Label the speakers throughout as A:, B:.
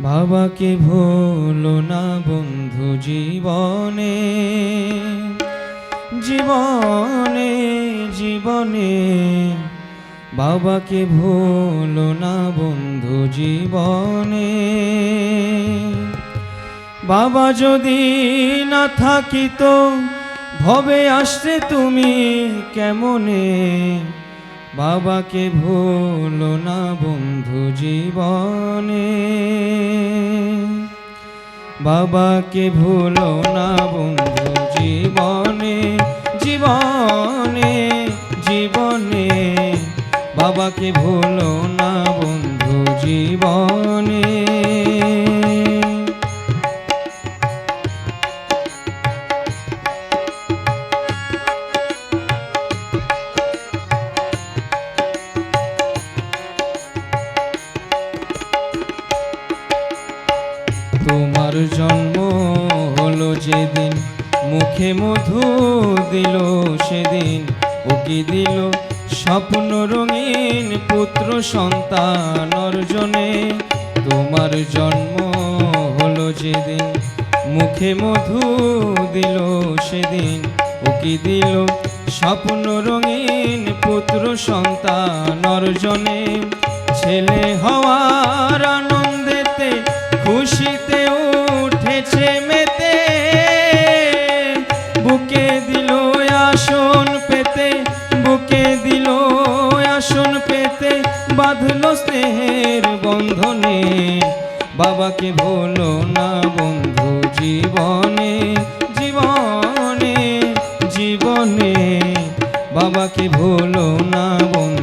A: বাবাকে ভুলো না বন্ধু জীবনে। জীবনে জীবনে। বাবাকে ভুলো না বন্ধু জীবনে। বাবা যদি না থাকিত ভবে আসতে তুমি কেমনে? বাবাকে ভুলো না বন্ধু জীবনে। বাবাকে ভুলো না বন্ধু জীবনে জীবনে জীবনে। বাবাকে ভুলো যেদিন মুখে মধু দিল সেদিন ও কি দিল স্বপ্ন রঙিন পুত্র সন্তান অর্জনে। তোমার জন্ম হলো যেদিন মুখে মধু দিল সেদিন ও কি দিল স্বপ্ন রঙিন পুত্র সন্তান অর্জনে। ছেলে হওয়ার আনন্দেতে খুশিতে উঠেছে মেতে বাঁধল স্নেহের বন্ধনে। বাবাকে ভোলো না বন্ধু জীবনে জীবনে জীবনে। বাবাকে ভোলো না বন্ধু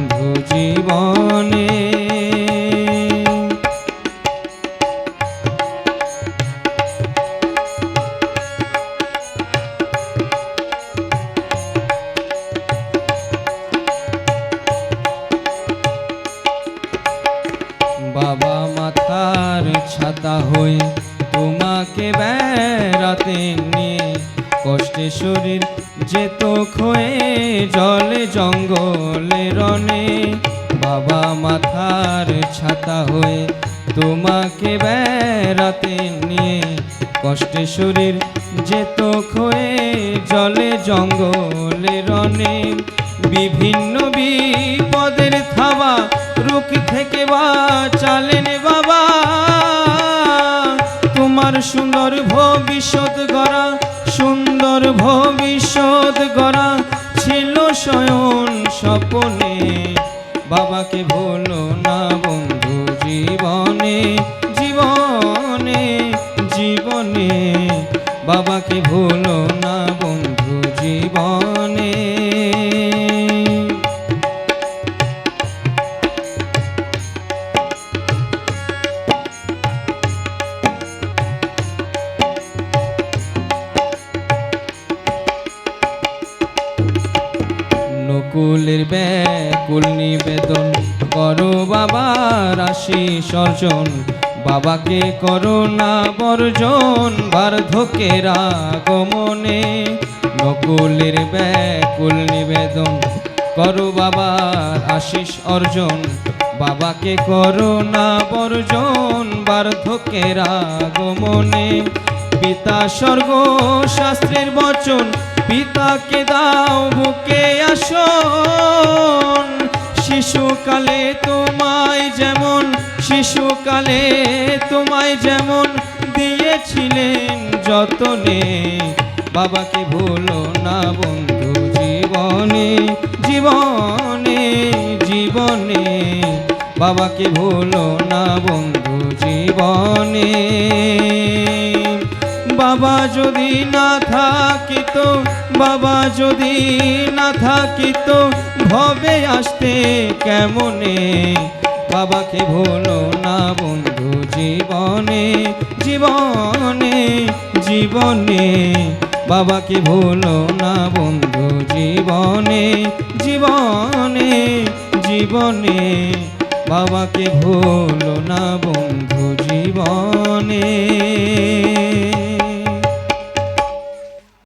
A: হয়ে তোমাকে বেড়াতে নিয়ে কষ্টে শরীর যেত ক্ষয়ে জলে জঙ্গলে রনে বাবা মাথার ছাতা হয়ে তোমাকে বেড়াতে নিয়ে কষ্টে শরীর যেত ক্ষয়ে জলে জঙ্গলে রনে বিভিন্ন বিপদের থাবা রুখ থেকে বাঁচালেন বাবা সুন্দর ভবিষ্যৎ গড়া, সুন্দর ভবিষ্যৎ গড়া ছিল শয়ন স্বপনে। বাবাকে ভুলো না বন্ধু জীবনে জীবনে জীবনে। বাবাকে ভুলো না বন্ধু জীবনে। নকুলের ব্যাকুল নিবেদন করো বাবার আশিস অর্জন। বাবাকে করো না বর্জন বার্ধকের আগমনে নকুলের ব্যাকুল নিবেদন করো বাবার আশিস অর্জন। বাবাকে করো না বর্জন বার্ধকের আগমনে পিতা স্বর্গ শাস্ত্রের বচন পিতাকে দাও, বুকে আসন। শিশুকালে তোমায় যেমন, শিশুকালে তোমায় যেমন দিয়েছিলেন যতনে। বাবাকে ভুলো না বন্ধু জীবনে জীবনে জীবনে। বাবাকে ভুলো না বন্ধু জীবনে। বাবা যদি না থাকিত, বাবা যদি না থাকিত, ভবে আসতে কেমনে? বাবাকে ভুলো না বন্ধু জীবনে জীবনে জীবনে। বাবাকে ভুলো না বন্ধু জীবনে জীবনে জীবনে। বাবাকে ভুলো না বন্ধু জীবনে।